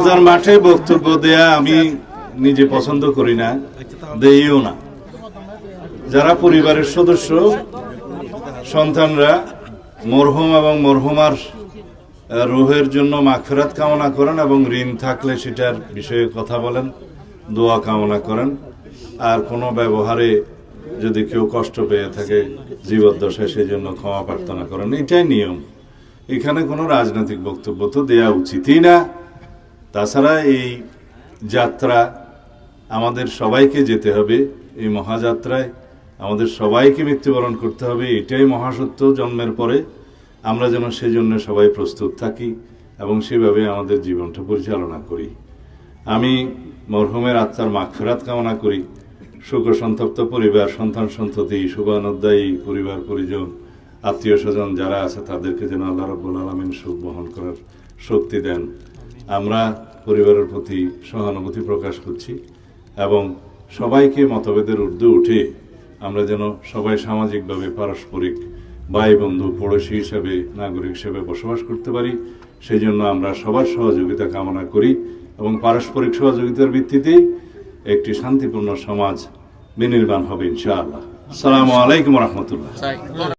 জানাজার মাঠে বক্তব্য দেয়া আমি নিজে পছন্দ করি না, দেইও না। যারা পরিবারের সদস্য, সন্তানরা মরহুম এবং মরহুমার রুহের জন্য মাগফিরাত কামনা করেন এবং ঋণ থাকলে সেটার বিষয়ে কথা বলেন, দোয়া কামনা করেন। আর কোনো ব্যবহারে যদি কেউ কষ্ট পেয়ে থাকে, জীবদ্দশায় সেই জন্য ক্ষমা প্রার্থনা করেন। এটাই নিয়ম। এখানে কোনো রাজনৈতিক বক্তব্য তো দেওয়া উচিতই না। তাছাড়া এই যাত্রা আমাদের সবাইকে যেতে হবে, এই মহাযাত্রায় আমাদের সবাইকে মৃত্যুবরণ করতে হবে, এটাই মহাসত্য জন্মের পরে। আমরা যেন সেজন্য সবাই প্রস্তুত থাকি এবং সেভাবে আমাদের জীবনটা পরিচালনা করি। আমি মরহুমের আত্মার মাগফেরাত কামনা করি। শোক সন্তপ্ত পরিবার, সন্তান সন্ততি শুভানুদ্দায়ী পরিবার, পরিজন আত্মীয় স্বজন যারা আছে, তাদেরকে যেন আল্লাহ রব্বুল আলমিন সুখ বহন করার শক্তি দেন। আমরা পরিবারের প্রতি সহানুভূতি প্রকাশ করছি এবং সবাইকে মতভেদের ঊর্ধ্বে উঠে আমরা যেন সবাই সামাজিকভাবে পারস্পরিক ভাই বন্ধু পড়োশী হিসেবে, নাগরিক হিসেবে বসবাস করতে পারি। সেই জন্য আমরা সবার সহযোগিতা কামনা করি এবং পারস্পরিক সহযোগিতার ভিত্তিতেই একটি শান্তিপূর্ণ সমাজ বিনির্মাণ হবে ইনশাআল্লাহ। সালামু আলাইকুম রহমতুল্লাহ।